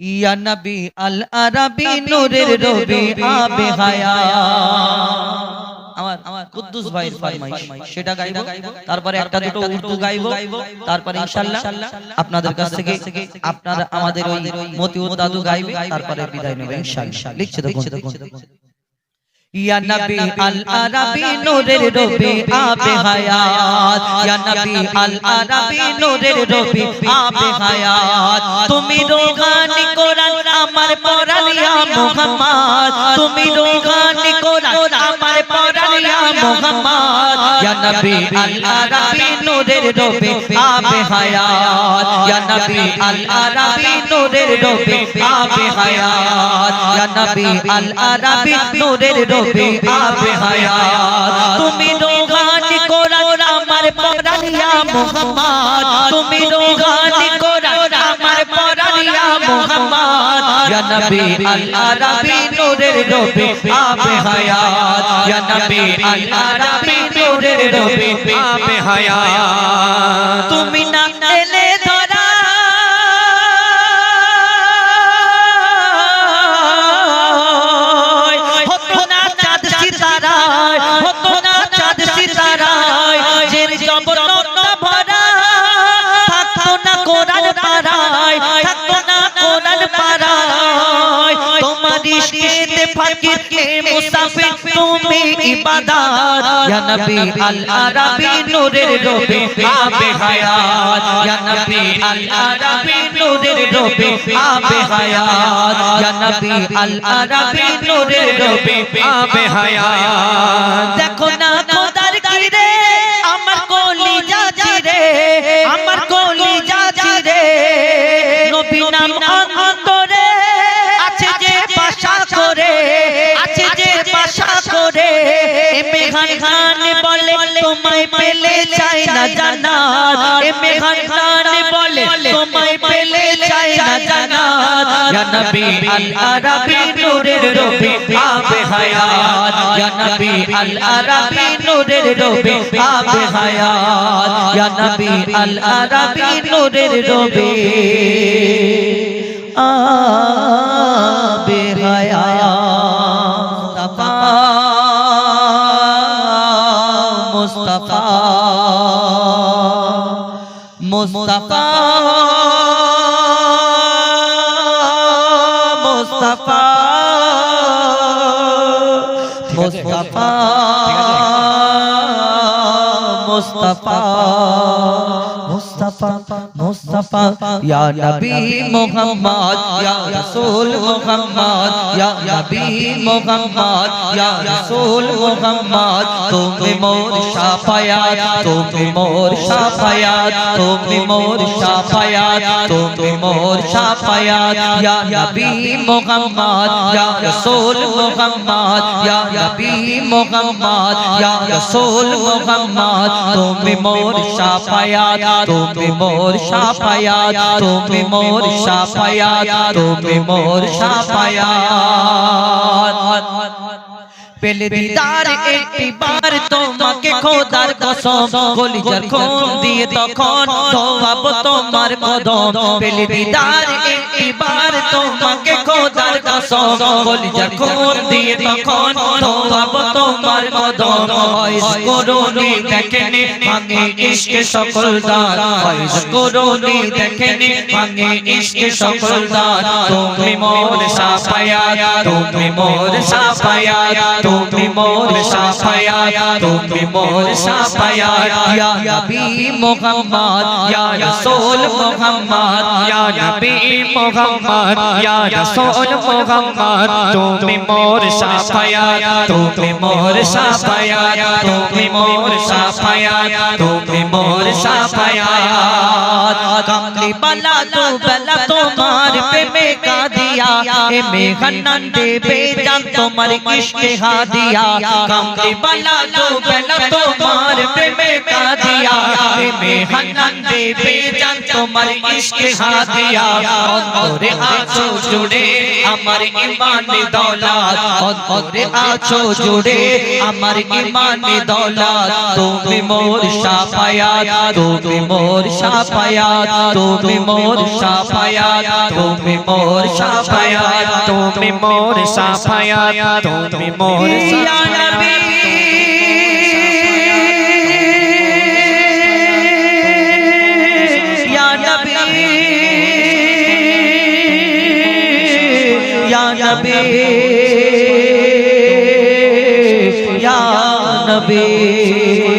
ইয়া নবী আল আরাবি নূরের রবি আবে হায়া আমার কুদ্দুস ভাইয়ের ফরমাইশ। সেটা গাইবো তারপরে একটা দুটো উর্দু গাইবো তারপরে ইনশাআল্লাহ আপনাদের কাছ থেকে আপনারা আমাদের ওই মতিউর দাদু গাইবে তারপরে বিদায় নেবে ইনশাআল্লাহ লিখছে দেখুন ইয়া নবী আল আরাবি নূরের রবি আবে হায়াত ইয়া নবী আল আরাবি নূরের রবি আবে হায়াত তুমি কোরআন আমার পরান ইয়া মুহাম্মদ, তুমি রোহানি কোরআন, আমার পরান ইয়া মুহাম্মদ। ইয়া নবী আল আরাবি নূরের রবি, আবে হায়াত। ইয়া নবী আল আরাবি নূরের রবি, আবে হায়াত। ইয়া নবী আল আরাবি নূরের রবি, আবে হায়াত। তুমি রোহানি কোরআন, আমার পরান ইয়া মুহাম্মদ। নবী আল আরাবি নূরের রবি আবে হায়াত ইয়া নবী আল আরাবি নূরের রবি আবে ইশকেতে ফকির কে মুসাফির তুমি ইবাদত ইয়া নবী আল আরাবি নূরের রবি আবে হায়াত ইয়া নবী আল আরাবি নূরের রবি আবে হায়াত ইয়া নবী আল আরাবি নূরের রবি আবে হায়াত দেখো মেঘান বলে, তোমায় পেলে চাই না জান্নাত। এ মেঘান বলে, তোমায় পেলে চাই না জান্নাত। ইয়া নবী আল আরাবি নূরের রবি, আবে হায়াত। ইয়া নবী আল আরাবি নূরের রবি, আবে হায়াত। ইয়া নবী আল আরাবি নূরের রবি আবে মুস্তাফা মুস্তাফা মুস্তাফা মুস্তাফা ইয়া নবী মুহাম্মদ মোর শাফায়াত তুমি মোর শাফায়াত তুমি মোর শাফায়াত তুমি মোর শাফায়াত পেলে দিদার, একটি তোমাকে খোদার কসম, কলিজার খুন দিয়ে তখন ধোয়াব তোমার কদম। পেলে দিদার তোমাকে খোদার কসম খুন দিয়ে তখন ধোয়াব তোমার কদম হয়স করুনি দেখেনি, ভাঙে ইশকে সকল দান। হয়স করুনি দেখেনি, ভাঙে ইশকে সকল দান। তুমি মোর সাফায়াত তুমি মোর সাফায়াত তুমি মোর সাফায়াত তুমি মোর সাফায়াত ইয়া নবী মুহাম্মদ, ইয়া রাসূল মুহাম্মদ, ইয়া নবী মুহাম্মদ, ইয়া রাসূল মুহাম্মদ। তুমি মোর সাফায়াত তুমি মোর সাফায়াত তুমি মোর সাফায়া তুমি মোর সাফায়া কমলি বালা তো বালা তোমার প্রেমে কাঁদি। दिया ए मेहनन दे बेजान तुम्हारे तो किश्ते हा दिया कम के बला तो बला तो मार पे में का दिया ए मेहनन दे बेजान तुम्हारे तो किश्ते हा दिया और आछो जुड़े हमारे ईमान में दौलत। और आछो जुड़े हमारे ईमान में दौलत। तुम मोर शापाया तुम मोर शापाया तुम मोर शापाया तुम मोर शापाया সাফায়াত তুমি মোর নবী ইয়া নবী ইয়া নবী।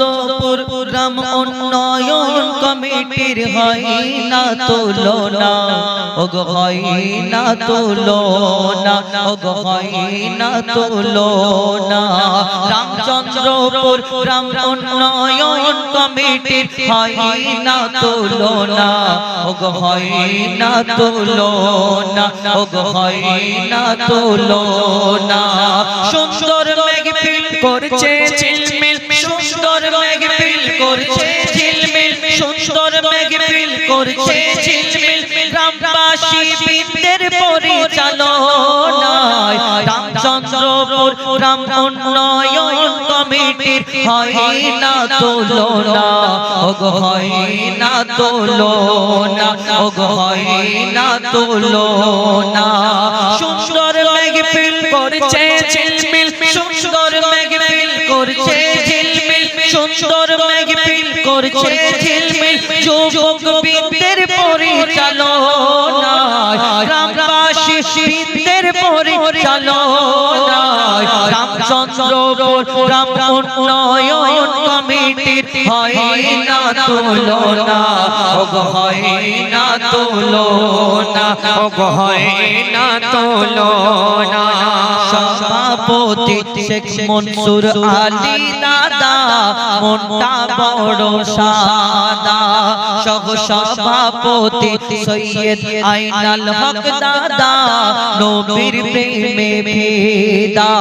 চন্দ্রপুর গ্রাম উন্নয়ন কমিটির হয় না তুলনা। ওগো হয় না তুলনা, ওগো হয় না তুলনা। রামচন্দ্রপুর গ্রাম উন্নয়ন কমিটির হয় না তুলনা। ওগো হয় না তুলনা, ওগো হয় না তুলনা। সুন্দর মেঘ করছে পরিচালনায় রামচন্দ্রপুর গ্রাম উন্নয়ন কমিটির হয় না তুলনা। হয় না তুলনা। হয় না তুলনা। সুন্দর মেঘ ফিল করছে ঝিলমিল। সুন্দর মেঘ ফিল করছে ঝিলমিল। সুন্দর মেঘ ফিল করছে ঝিলমিল। যুবক বিদ্যের পরিচালনায় বিদ্যের চলো রামচন্দ্রপুর উন্নয়ন কমিটির হয় না তুলনা। হয় না তুলনা। হয় না তুলনা। সভাপতি শেখ মনসুর আলী দাদা, মনটা বড় সাদা। সহ সভাপতি সৈয়দ আইনাল হক দাদা, নবীর প্রেমে ভেদা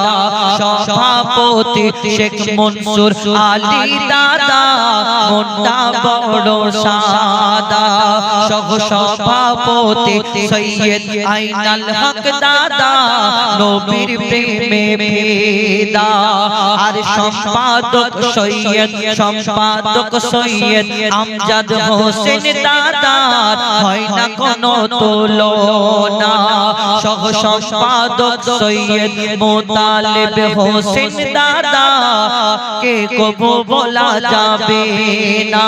সভাপতি শেখ মনসুর আলী দাদা মনটা বড় সাদা, সহ সভাপতি সৈয়দ আইনাল হক দাদা, নবীর প্রেমে আর সম্পাদক সৈয়দ সম্পাদক সৈয়দ আমজাদ হোসেন দাদা, হয় না কোনো সম্পাদক সৈয়দ মোতালেব হোসেন দাদা, কে কবু বলা যাবে না?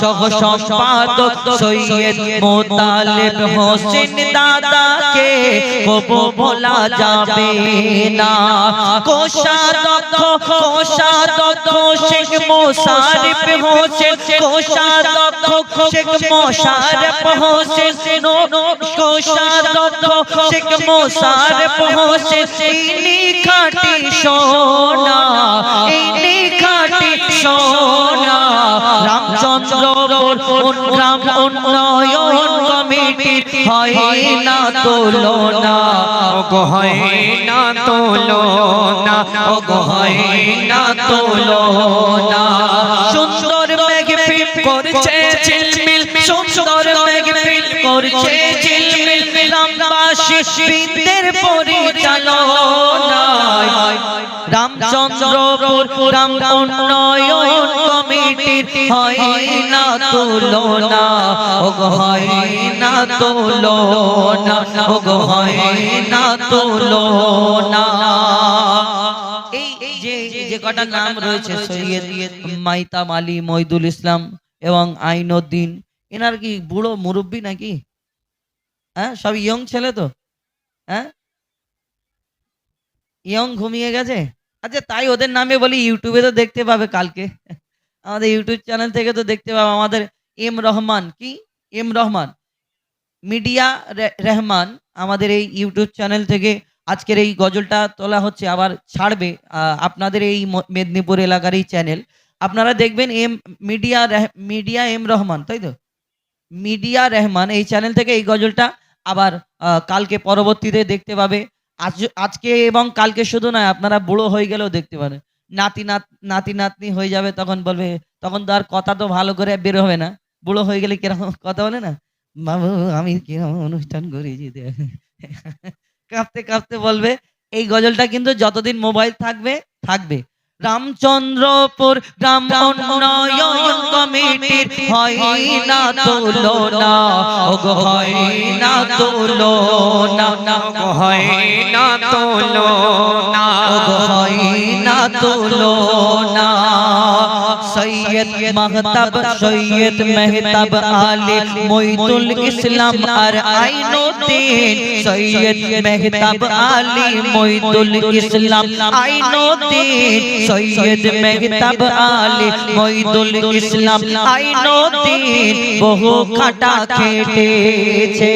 সহ সম্পাদক সৈয়দ মোতালেব হোসেন দাদা, কে কবু বলা যাবে না? কোষাধ্যক্ষ কোষাধ্যক্ষ শেখ মোশারফ হোসেন, কোষাধ্যক্ষ শেখ মোশারফ হোসেন, কোষাধ্যক্ষ শেখ মোশারফ হোসেন ইনি খাটি সোনা ইনি খাটি সোনা। রামচন্দ্রপুর গ্রাম উন্নয়ন কমিটির হয় না তুলনা। হয় না তুলনা হয় না তুলনা। সুন্দর মেঘ করছে বিদ্যের পরিচালনায় রামচন্দ্রপুর রাম কমিটির হয় না তুলনা হয় না তুলনা হয় না তুলনা। যে কটা নাম রয়েছে সৈয়দ মাইতাম আলী, মইদুল ইসলাম এবং আইনউদ্দিন এনার কি বুড়ো মুরব্বী নাকি? হ্যাঁ সব ইয়ং ছেলে তো? হ্যাঁ? ইয়ং ঘুমিয়ে গেছে? আচ্ছা তাই ওদের নামে বলি ইউটিউবে তো দেখতে পাবে কালকে। আমাদের ইউটিউব চ্যানেল থেকে তো দেখতে পাবে, আমাদের এম রহমান, কি? এম রহমান। মিডিয়া রহমান আমাদের এই ইউটিউব চ্যানেল থেকে আজকের এই গজলটা তোলা হচ্ছে, আবার ছাড়বে আপনাদের এই মেদিনীপুর এলাকার এই চ্যানেল আপনারা দেখবেন M, media media M Rahman, তাই তো? মিডিয়া রহমান এই চ্যানেল থেকে এই গজলটা আবার কালকে পরবর্তীতে দেখতে পাবে। আজ, আজকে এবং কালকে শুধু নয়, আপনারা বুড়ো হয়ে গেলেও দেখতে পারেন নাতি, নাত, নাতি, নাতনি হয়ে যাবে, তখন বলবে, তখন তো আর কথা তো ভালো করে বের হবে না। বুড়ো হয়ে গেলে কীরকম কথা বলে না? বাবু, আমি কীরকম অনুষ্ঠান করেছি। কাঁপতে কাঁপতে বলবে, এই গজলটা কিন্তু যতদিন মোবাইল থাকবে থাকবে। রামচন্দ্রপুর গ্রাম উন্নয়ন কমিটির হয় না তুলনা। ওগো, হয় না তুলনা। হয় না তোলো না হয় না তুলনা। সৈয়দ মাহতাব সৈয়দ মেহতাব আলী মইতুল ইসলাম আর আইনুদ্দিন সৈয়দ মেহতাব আলী মইতুল ইসলাম আইনুদ্দিন সৈয়দ মেহতাব আলী মইতুল ইসলাম আইনুদ্দিন বহু খাটা খেটেছে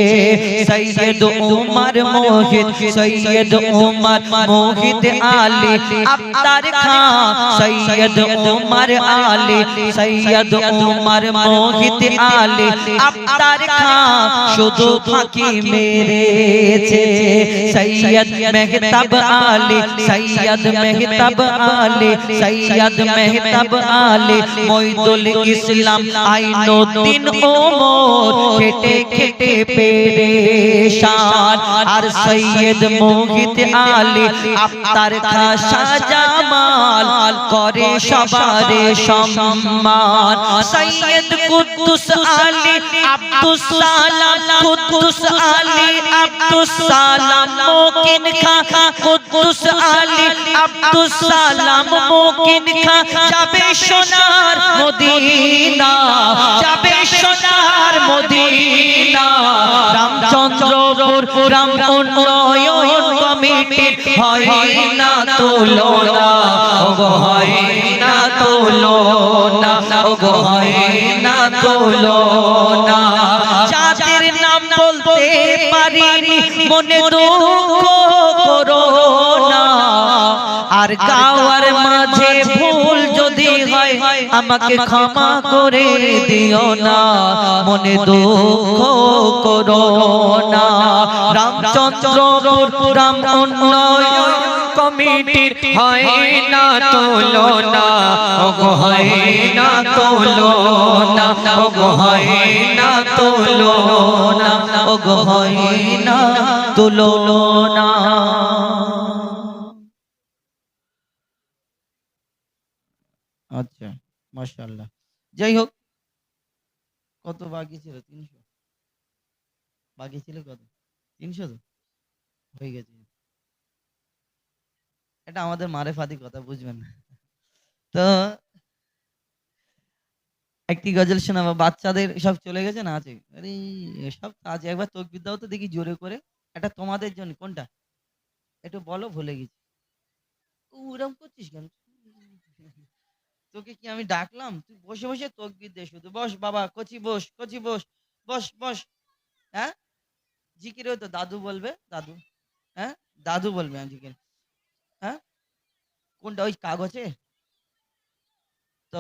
সৈয়দ উমর মোহিত সৈয়দ উমর মোহিত আলী আফতার খান সৈয়দ উমর আলী সৈয়দ উমর মোহিত আলী আফতার খান শুধু ফাঁকি মেরেছে সৈয়দ মেহতাব আলী সৈয়দ মেহতাব আলী সৈয়দ মেহতাব আলী মইদুল ইসলাম আইনুদ্দিন ওমর খেটে খেটে পেরেশান আর সৈয়দ মোহিত আলী আফতার খা শাহজামাল করে সবারে সম্মান সৈয়দ কুদ্দুস আলী, আব্দুস সালাম, কুদ্দুস আলী, আব্দুস সালাম, মোকিন খা, কুদ্দুস আলী, আব্দুস সালাম, মোকিন খা, যাবে সোনার মদিনা, যাবে সোনার মদিনা। রামচন্দ্রপুর রাম উন্নয়ন কমিটি হয় না তুলনা, ওগো হয় না ওগো হয় না যাদের নাম বলতে মনে দুঃখ করো না। আর গাওয়ার মাঝে ভুল যদি হয়, আমাকে ক্ষমা করে দিও না। মনে দুঃখ করো না। রামচন্দ্র রাম কমিটির হয় না তোলো না হয় না তোলো না হয় না তোলো না হয় না তুলো না আচ্ছা মাশাআল্লাহ। যাই হোক, কত বাকি ছিল? তিনশো। বাকি ছিল কত? তিনশো তো? হয়ে গেছে। এটা আমাদের মারে ফাদি কথা, বুঝবেন তো একটি গজল শোনাবো, বাচ্চাদের সব চলে গেছে না আছে? সব আজ একবার তকবির দাও তো দেখি জোরে করে। এটা তোমাদের জন্য, কোনটা? একটু বলো, ভুলে গেছি। ওরম করছিস কেন? তোকে কি আমি ডাকলাম? তুই বসে বসে তকবির দে শুধু। বস বাবা, কচি বস কচি বস বস বস। হ্যাঁ? জিকির তো, দাদু বলবে? দাদু। হ্যাঁ? দাদু বলবে আমি জিকির। হ্যাঁ কোনটা ওই কাগজে? তো,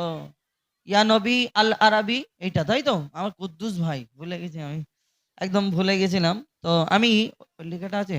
ইয়া নবী আল আরাবি, এইটা, তাই তো? আমার কুদ্দুস ভাই, ভুলে গেছি আমি। একদম ভুলে গেছিলাম। তো আমি, লেখাটা আছে?